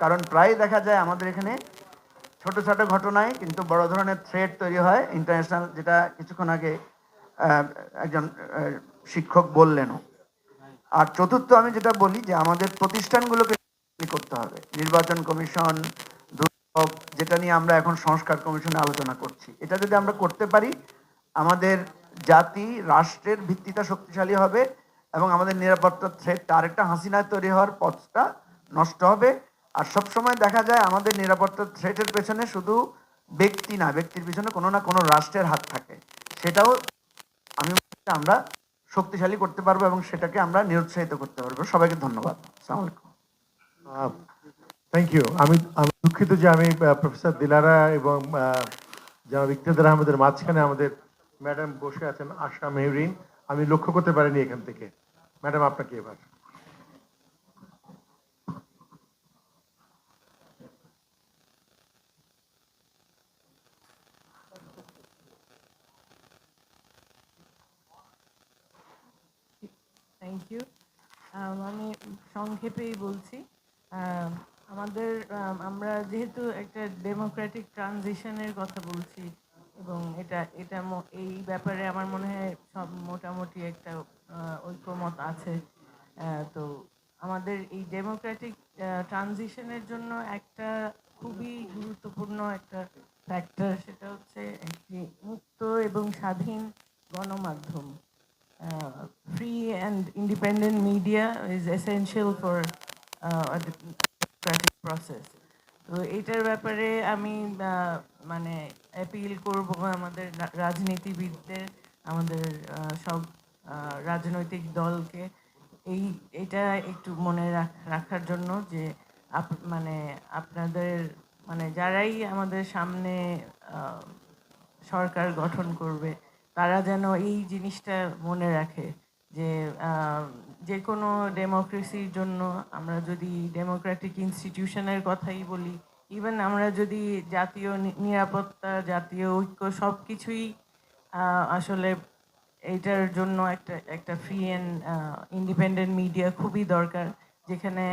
কারণ প্রায় দেখা যায় আমাদের এখানে ছোট ছোট ঘটনায় কিন্তু বড় ধরনের থ্রেড তৈরি হয়। ইন্টারন্যাশনাল যেটা কিছুক্ষণ আগে একজন শিক্ষক বললেনও। আর চতুর্থ আমি যেটা বলি যে আমাদের প্রতিষ্ঠানগুলোকে করতে হবে। নির্বাচন কমিশন যেটা নিয়ে আমরা এখন সংস্কার কমিশনে আলোচনা করছি। এটা যদি আমরা করতে পারি, আমাদের জাতি, রাষ্ট্রের ভিত্তিটা শক্তিশালী হবে এবং আমাদের নিরাপত্তার থ্রেটটা আরেকটা হাসিনায় তৈরি হওয়ার পথটা নষ্ট হবে। আর সব সময় দেখা যায় আমাদের নিরাপত্তা থ্রেটের পেছনে শুধু ব্যক্তি না, ব্যক্তির পিছনে কোনো না কোনো রাষ্ট্রের হাত থাকে। সেটাও আমি আমরা শক্তিশালী করতে পারব এবং সেটাকে আমরা নিরুৎসাহিত করতে পারব। সবাইকে ধন্যবাদ। আলাইকুম। থ্যাংক ইউ আমি আমি দুঃখিত যে আমি প্রফেসর দিলারা এবং জনাব ইকতেদার আহমেদের মাঝখানে আমাদের ম্যাডাম বসে আছেন, আশা মেহরিন। আমি লক্ষ্য করতে পারিনি এখান থেকে। ম্যাডাম আপনাকে এবার। থ্যাংক ইউ Um, আমি সংক্ষেপেই বলছি আমাদের আমরা যেহেতু একটা ডেমোক্রেটিক ট্রানজিশনের কথা বলছি এবং এটা এটা এই ব্যাপারে আমার মনে হয় সব মোটামুটি একটা ঐক্যমত আছে তো আমাদের এই ডেমোক্রেটিক ট্রানজিশনের জন্য একটা খুবই গুরুত্বপূর্ণ একটা ফ্যাক্টর সেটা হচ্ছে একটি মুক্ত এবং স্বাধীন গণমাধ্যম। Uh, free and independent media is essential for uh, a democratic process. তো এইটার ব্যাপারে আমি মানে অ্যাপিল করব আমাদের রাজনীতিবিদদের আমাদের সব রাজনৈতিক দলকে এই এটা একটু মনে রাখ- রাখার জন্য যে আপ মানে আপনাদের মানে যারাই আমাদের সামনে সরকার গঠন করবে তারা যেন এই জিনিসটা মনে রাখে যে যে কোনো ডেমোক্রেসির জন্য আমরা যদি ডেমোক্রেটিক ইনস্টিটিউশনের কথাই বলি ইভেন আমরা যদি জাতীয় নিরাপত্তা, জাতীয় ঐক্য সব কিছুই আসলে এইটার জন্য একটা একটা ফ্রি অ্যান্ড ইন্ডিপেন্ডেন্ট মিডিয়া খুবই দরকার, যেখানে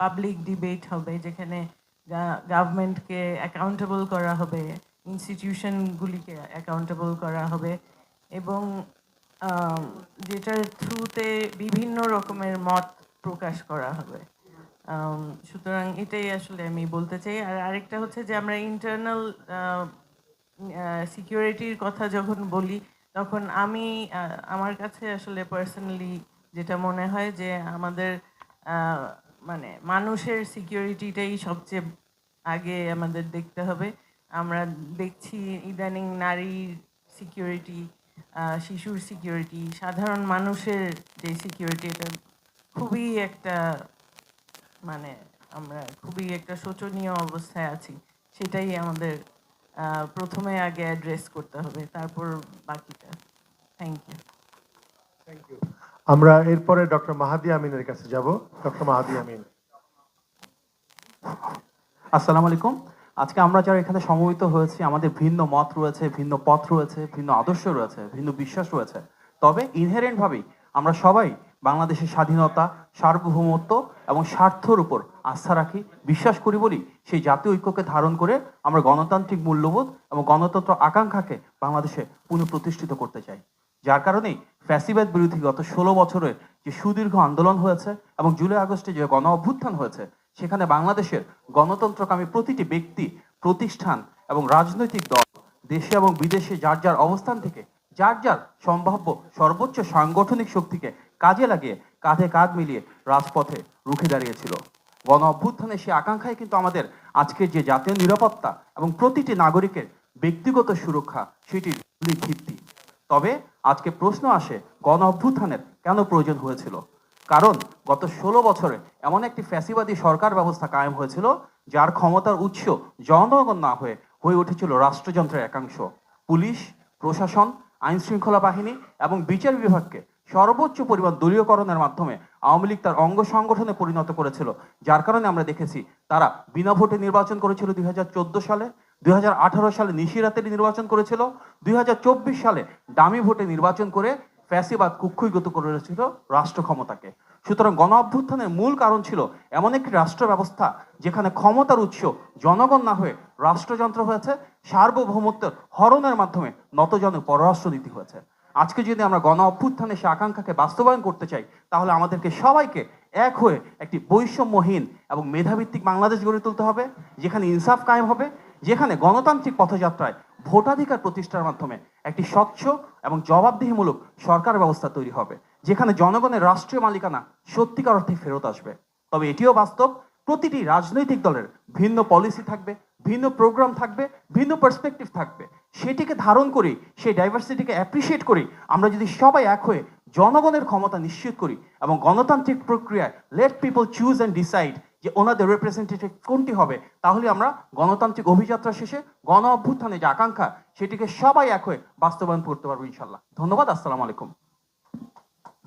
পাবলিক ডিবেট হবে, যেখানে গভর্নমেন্টকে অ্যাকাউন্টেবল করা হবে ইনস্টিটিউশনগুলিকে অ্যাকাউন্টেবল করা হবে এবং যেটার থ্রুতে বিভিন্ন রকমের মত প্রকাশ করা হবে। সুতরাং এটাই আসলে আমি বলতে চাই। আর আরেকটা হচ্ছে যে আমরা ইন্টারনাল সিকিউরিটির কথা যখন বলি, তখন আমি আমার কাছে আসলে পার্সোনালি যেটা মনে হয় যে আমাদের মানে মানুষের সিকিউরিটিটাই সবচেয়ে আগে আমাদের দেখতে হবে। আমরা দেখছি ইদানিং নারীর সিকিউরিটি শিশুর সিকিউরিটি সাধারণ মানুষের যে সিকিউরিটি এটা খুবই একটা মানে আমরা খুবই একটা শোচনীয় অবস্থায় আছি। সেটাই আমাদের আহ, প্রথমে আগে অ্যাড্রেস করতে হবে তারপর বাকিটা। থ্যাংক ইউ থ্যাংক ইউ আমরা এরপরে ডক্টর মাহাদি আমিনের কাছে যাব। ডক্টর মাহাদি আমিন। আসসালামু আলাইকুম। আজকে আমরা যারা এখানে সমবেত হয়েছি, আমাদের ভিন্ন মত রয়েছে, ভিন্ন পথ রয়েছে, ভিন্ন আদর্শ রয়েছে, ভিন্ন বিশ্বাস রয়েছে, তবে ইনহেরেন্ট ভাবেই আমরা সবাই বাংলাদেশের স্বাধীনতা, সার্বভৌমত্ব এবং স্বার্থর উপর আস্থা রাখি, বিশ্বাস করি বলি, সেই জাতীয় ঐক্যকে ধারণ করে আমরা গণতান্ত্রিক মূল্যবোধ এবং গণতন্ত্র আকাঙ্ক্ষাকে বাংলাদেশে পুনঃপ্রতিষ্ঠিত করতে চাই। যার কারণেই ফ্যাসিবাদ বিরোধী গত ষোলো বছরে যে সুদীর্ঘ আন্দোলন হয়েছে এবং জুলাই আগস্টে যে গণ অভ্যুত্থান হয়েছে সেখানে বাংলাদেশের গণতন্ত্রকামী প্রতিটি ব্যক্তি, প্রতিষ্ঠান এবং রাজনৈতিক দল, দেশে এবং বিদেশে যার যার অবস্থান থেকে, যার যার সম্ভাব্য সর্বোচ্চ সাংগঠনিক শক্তিকে কাজে লাগিয়ে, কাঁধে কাঁধ মিলিয়ে রাজপথে রুখে দাঁড়িয়েছিল। গণ অভ্যুত্থানের সেই আকাঙ্ক্ষায় কিন্তু আমাদের আজকের যে জাতীয় নিরাপত্তা এবং প্রতিটি নাগরিকের ব্যক্তিগত সুরক্ষা, সেটির ভিত্তি। তবে আজকে প্রশ্ন আসে, গণ অভ্যুত্থানের কেন প্রয়োজন হয়েছিল? কারণ গত ষোলো বছরে এমন একটি ফ্যাসিবাদী সরকার ব্যবস্থা কায়েম হয়েছিল, যার ক্ষমতার উৎস জনগণ না হয়ে হয়ে উঠেছিল রাষ্ট্রযন্ত্রের একাংশ। পুলিশ, প্রশাসন আইন শৃঙ্খলা বাহিনী এবং বিচার বিভাগকে সর্বোচ্চ পরিমাণ দলীয়করণের মাধ্যমে আওয়ামী লীগ তার অঙ্গ সংগঠনে পরিণত করেছিল, যার কারণে আমরা দেখেছি তারা বিনা ভোটে নির্বাচন করেছিল দুই হাজার চোদ্দ সালে, দুই হাজার আঠারো সালে নিশিরাতের নির্বাচন করেছিল, দুই হাজার চব্বিশ সালে দামি ভোটে নির্বাচন করে ফ্যাসিবাদ কুক্ষিগত করেছিল রাষ্ট্র ক্ষমতাকে সুতরাং গণ অভ্যুত্থানের মূল কারণ ছিল এমন একটি রাষ্ট্র ব্যবস্থা যেখানে ক্ষমতার উৎস জনগণ না হয়ে রাষ্ট্রযন্ত্র হয়েছে সার্বভৌমত্বের হরণের মাধ্যমে নতজনে পররাষ্ট্রনীতি হয়েছে। আজকে যদি আমরা গণ অভ্যুত্থানের সে আকাঙ্ক্ষাকে বাস্তবায়ন করতে চাই, তাহলে আমাদেরকে সবাইকে এক হয়ে একটি বৈষম্যহীন এবং মেধাভিত্তিক বাংলাদেশ গড়ে তুলতে হবে, যেখানে ইনসাফ কায়েম হবে, যেখানে গণতান্ত্রিক পথযাত্রায় ভোটাধিকার প্রতিষ্ঠার মাধ্যমে একটি স্বচ্ছ এবং জবাবদিহিমূলক সরকার ব্যবস্থা তৈরি হবে, যেখানে জনগণের রাষ্ট্রীয় মালিকানা সত্যিকার অর্থে ফেরত আসবে। তবে এটিও বাস্তব, প্রতিটি রাজনৈতিক দলের ভিন্ন পলিসি থাকবে, ভিন্ন প্রোগ্রাম থাকবে, ভিন্ন পার্সপেক্টিভ থাকবে। সেটিকে ধারণ করি সেই ডাইভার্সিটিকে অ্যাপ্রিসিয়েট করি আমরা যদি সবাই এক হয়ে জনগণের ক্ষমতা নিশ্চিত করি এবং গণতান্ত্রিক প্রক্রিয়ায় let people choose and decide যে ওনাদের রিপ্রেজেন্টেটিভ কোনটি হবে? তাহলে আমরা গণতান্ত্রিক অভিযাত্রা শেষে গণ অভ্যুত্থানে যে আকাঙ্ক্ষা সেটিকে সবাই এক হয়ে বাস্তবায়ন করতে পারব ইনশাল্লাহ ধন্যবাদ আসসালামু আলাইকুম।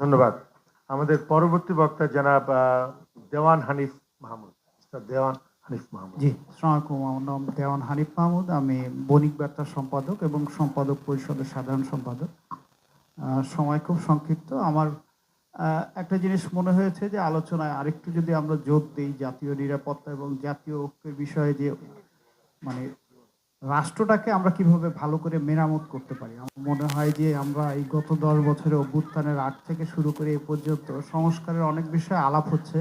ধন্যবাদ। আমাদের পরবর্তী বক্তা জনাব দেওয়ান হানিফ মাহমুদ। দেওয়ান হানিফ মাহমুদ। জি সালামালাইকুম আমার নাম দেওয়ান হানিফ মাহমুদ। আমি বণিক বার্তার সম্পাদক এবং সম্পাদক পরিষদের সাধারণ সম্পাদক। সময় খুব সংক্ষিপ্ত। আমার একটা জিনিস মনে হয়েছে যে আলোচনায় আরেকটু যদি আমরা জোর দিই জাতীয় নিরাপত্তা এবং জাতীয় ঐক্যের বিষয়ে যে মানে রাষ্ট্রটাকে আমরা কীভাবে ভালো করে মেরামত করতে পারি? আমার মনে হয় যে আমরা এই গত দশ বছরে অভ্যুত্থানের আগ থেকে শুরু করে এ পর্যন্ত সংস্কারের অনেক বিষয়ে আলাপ হচ্ছে।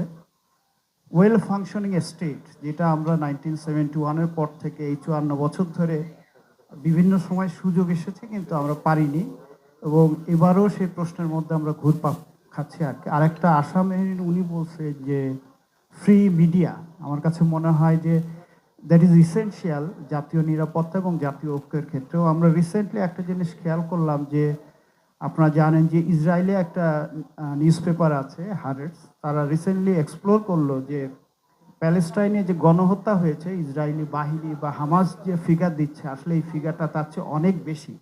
ওয়েল ফাংশনিং স্টেট যেটা আমরা নাইনটিন সেভেন্টি ওয়ানের পর থেকে এই চুয়ান্ন বছর ধরে বিভিন্ন সময় সুযোগ এসেছে কিন্তু আমরা পারিনি এবং এবারও সেই প্রশ্নের মধ্যে আমরা ঘুরপাক খাচ্ছি আর কি। আরেকটা আসামে উনি বলছে যে ফ্রি মিডিয়া আমার কাছে মনে হয় যে দ্যাট ইজ ইসেনশিয়াল জাতীয় নিরাপত্তা এবং জাতীয় ঐক্যের ক্ষেত্রেও। আমরা রিসেন্টলি একটা জিনিস খেয়াল করলাম যে, আপনারা জানেন যে ইসরায়েলে একটা নিউজ পেপার আছে হারেটস তারা রিসেন্টলি এক্সপ্লোর করল যে প্যালেস্টাইনে যে গণহত্যা হয়েছে, ইসরায়েলি বাহিনী বা হামাস যে ফিগার দিচ্ছে, আসলে এই ফিগারটা তার চেয়ে অনেক বেশি।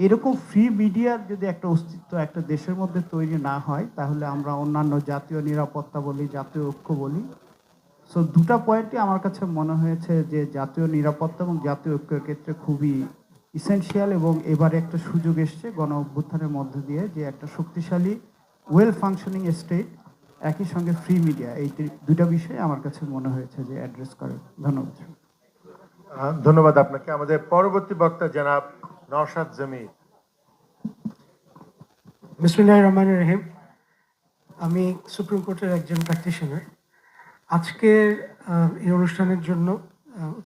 এরকম ফ্রি মিডিয়ার যদি একটা অস্তিত্ব একটা দেশের মধ্যে তৈরি না হয়, তাহলে আমরা অন্যান্য জাতীয় নিরাপত্তা বলি, জাতীয় ঐক্য বলি। সো দুটা পয়েন্টই আমার কাছে মনে হয়েছে যে জাতীয় নিরাপত্তা এবং জাতীয় ঐক্যের ক্ষেত্রে খুবই ইসেনশিয়াল এবং এবারে একটা সুযোগ এসছে গণ অভ্যুত্থানের মধ্য দিয়ে যে একটা শক্তিশালী ওয়েল ফাংশনিং স্টেট একই সঙ্গে ফ্রি মিডিয়া এই দুইটা বিষয়ে আমার কাছে মনে হয়েছে যে অ্যাড্রেস করে। ধন্যবাদ। ধন্যবাদ আপনাকে। আমাদের পরবর্তী বক্তা জনাব নওশাদ জমির। বিসমুল্লাহ রহমান রহিম। আমি সুপ্রিম কোর্টের একজন প্র্যাকটিশনার। আজকের এই অনুষ্ঠানের জন্য